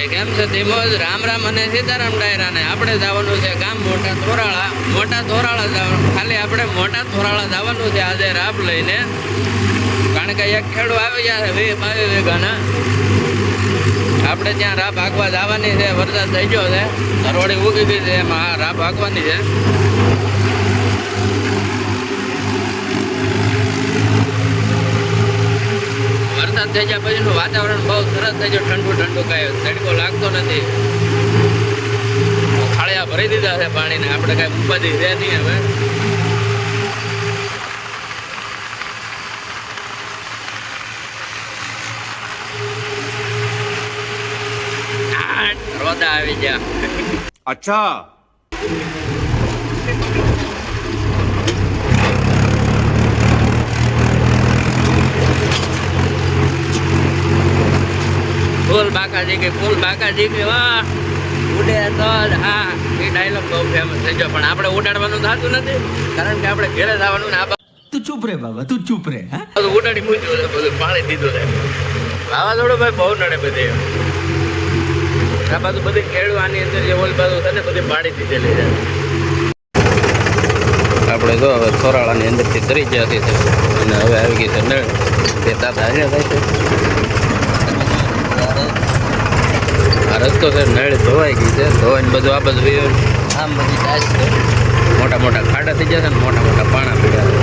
એ કેમ છે ધીમોજ રામ રામ અને સીતારામ ડાયરાને આપણે જવાનું છે ગામ મોટા થોરાળા મોટા થોરાળા જવાનું. ખાલી આપણે મોટા થોરાળા જવાનું છે આજે રાપ લઈને. કારણ કે એક ખેડૂ આવી ગયા છે, વીસ બાવીસ વીઘાના. આપણે ત્યાં રાપ હાંકવા જવાની છે, વરસાદ થઈ ગયો છે. હરોળી ઉગી ગઈ છે, એમાં રાપ હાંકવાની છે. બંધ થઈ જાય પછીનું વાતાવરણ બહુ સરસ થઈ જાય ઠંડુ ઠંડુ કાંઈ તડકો લાગતો નથી. ખાળિયા ભરી દીધા છે પાણીને. આપણે કઈ ઉપાધિ રહે નહીં હવે. રોદા આવી ગયા. અચ્છા. બાકાજી કે ફૂલ બાકાજી કે વાહ ઉડે તો હા એ ડાયલોગ બહુ ફેમસ થઈ ગયો. પણ આપણે ઉડાડવાનું થતું નથી કારણ કે આપણે ઘેરે જવાનું ને આ તું ચૂપ રે બાબા તું ચૂપ રે હા? ઉડાડી મૂક્યું છે બધું પાણી દીધું છે. વાવાઝોડું ભાઈ બહુ નડે બધી. આ બાજુ બધી ખેડૂ આની અંદર જે ઓલ બાજુ છે ને બધી પાડી દીધેલી છે. આપણે જો હવે થોરાળાની અંદરથી તરી ગયા છે. અને હવે આવી ગઈ છે નળ. તે તાતા હાલ્યા થાય છે આ રસ્તો છે, નળ ધોવાઈ ગઈ છે. ધોવાઈને બધું આ બધું વયું. આમ બધી ટાઈસ છે. મોટા મોટા ખાડા થઈ ગયા છે ને મોટા મોટા પાણા પીડ્યા છે.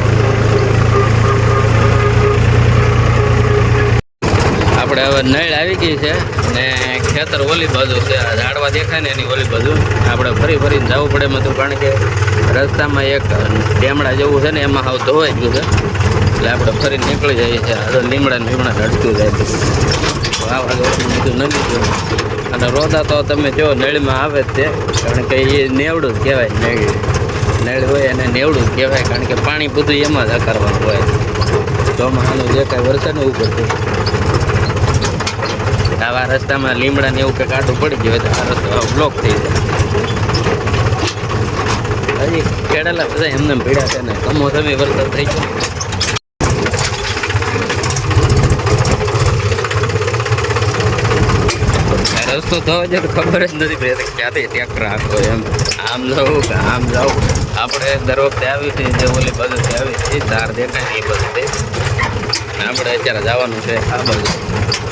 આપણે હવે નળ આવી ગઈ છે ને ખેતર ઓલી બાજુ છે. આ ઝાડવા દેખાય ને એની ઓલી બાજુ. આપણે ફરી ફરીને જવું પડે બધું કારણ કે રસ્તામાં એક ડેમડા જેવું છે ને એમાં હાવ ધોવાઈ ગયું છે. એટલે આપણે ફરી નીકળી જઈએ છીએ. આ લીમડા લીમડા રડતું જાય છે વાવાઝોડું બધું નથી ગયું અને રોદા તો તમે જો નળીમાં આવે જ તે, કારણ કે એ નેવડું જ કહેવાય નળી. નળ હોય એને નેવડું જ કહેવાય, કારણ કે પાણી બધું એમાં જ આકારવાનું હોય. ચોમાસાનું જે કાંઈ વરસાદ ઉપર આવા રસ્તામાં લીમડા ને એવું કંઈક આડું પડી ગયું તો આ રસ્તો બ્લોક થઈ જાય. હજી ખેડેલા બધા એમને ભીડા છે ને, કમોસમી વરસાદ થઈ ગયો. રસ્તો થવો છે ખબર જ નથી પડતી ક્યાંથી ટ્રેક્ટર રાખો એમ. આમ જવું કે આમ જવું આપણે દર વખતે આવી છે જે ઓલી બાજુથી આવી છે તાર દેખાય એ બાજુથી. અને આપણે અત્યારે જવાનું છે આ બાજુ.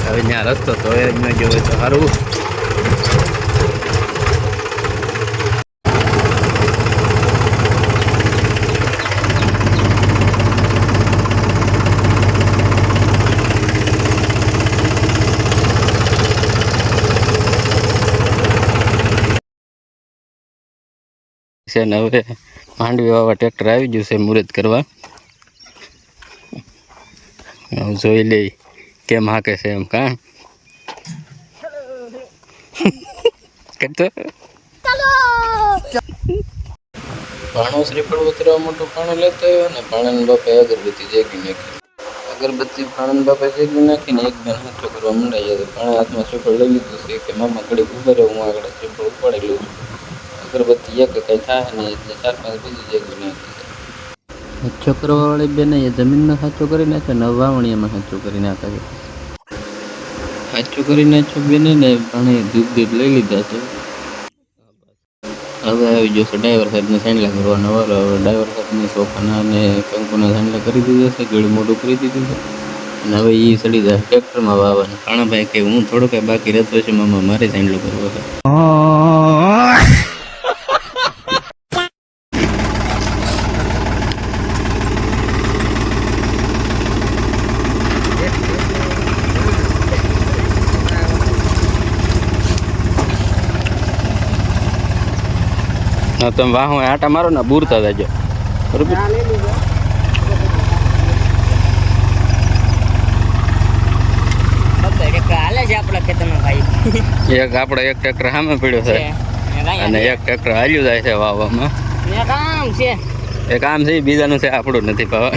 હવે ત્યાં રસ્તો તો એ જ ન જોવે તો સારું. છે ને હવે માંડવી વાળા ટ્રેક્ટર આવી ગયું છે મુહૂર્ત કરવા. હવે જોઈ લઈ કેમ હાકે છે એમ કા? કરતો ભાણો શ્રીફળ ઉતરવા મોટું ભાણું લેતો આવ્યો ને ભાણાના બાપે અગરબત્તી જેગી નાખી. અગરબત્તી ભાણાના બાપે જેગી નાખીને એક બેન હાથો કરવા મંડાઈ જાય ભાણા હાથમાં શ્રીફળ લઈ લીધું છે કે મામા ઘડી ઊભા રહે હું આગળ શ્રીફળ ઉપાડી લઉં. છું અગરબત્તી એક કંઈ થાય નહીં એટલે ચાર પાંચ નાખી સાચો કરવા વાળી બેન એ જમીનનો સાચો કરી નાખે ને વાવણીયામાં સાચો કરી નાખે છે. સાચો કરી નાખ્યો બેને ને પાણી ધૂપ દૂધ લઈ લીધા છે. હવે આવી જશે ડ્રાઈવર સાહેબને સાંડલા કરવાનો વારો. હવે ડ્રાઈવર સાહેબને સોફાના અને કંકુના સાંડલા કરી દીધા છે ગળું મોટું કરી દીધું છે. અને હવે એ સડી જાય ટ્રેક્ટરમાં વાવવાનું. કાણાભાઈ કે હું થોડો કાંઈ બાકી રહેતો છે મામા મારે સાંડલો કરવો છે. હા તમે વાહો આટા મારો ને બૂરતા જાજો. બરોબર? એક આપણે એક ટ્રેક્ટર સામે પડ્યો છે. અને એક ટ્રેક્ટર હાલ્યું જાય છે વાવવામાં. એ કામ છે. બીજાનું છે આપણું નથી ભાવ.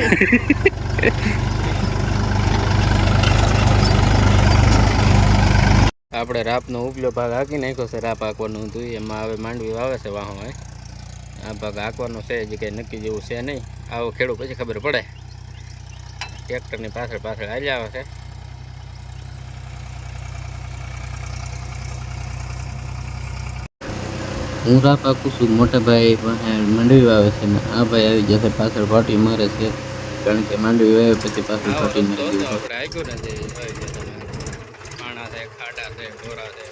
આપણે રાપનો ઉપલો ભાગ હાકી નાખ્યો છે રાપ હાંકવાનું હતું એમાં હવે માંડવી વાવે છે વાહોમાં આ ભાગ હાંકવાનો છે જે કંઈ નક્કી જેવું છે નહીં. આવો ખેડો પછી ખબર પડે. ટ્રેક્ટરની પાછળ પાછળ હાલ્યા આવે છે. હું રાપ આપું છું મોટા ભાઈ પાસે માંડવી વાવે છે ને આ ભાઈ આવી જશે પાછળ પાટી મારે છે. કારણ કે માંડવી વાવે પછી પાછળ પાટી મારે આપણે આવ્યું નથી. છે ખાડા છે ઢોરા છે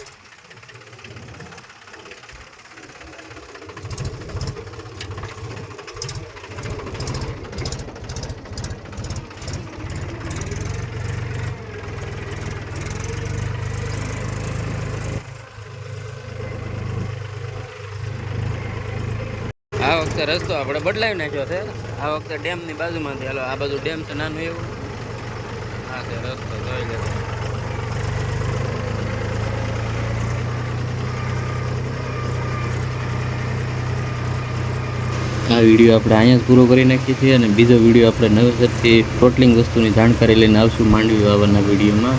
આ વખતે રસ્તો આપણે બદલાવી નાખ્યો છે. આ વખતે ડેમની બાજુમાંથી હાલો, આ બાજુ ડેમ છે નાનું એવું. આ છે રસ્તો, જોઈ લે. આ વીડિયો આપણે અહીંયા જ પૂરો કરી નાખીએ છીએ અને બીજો વીડિયો આપણે નવેસરથી ટોટલિંગ વસ્તુની જાણકારી લઈને આવશું માંડવી વાવરના વિડીયોમાં.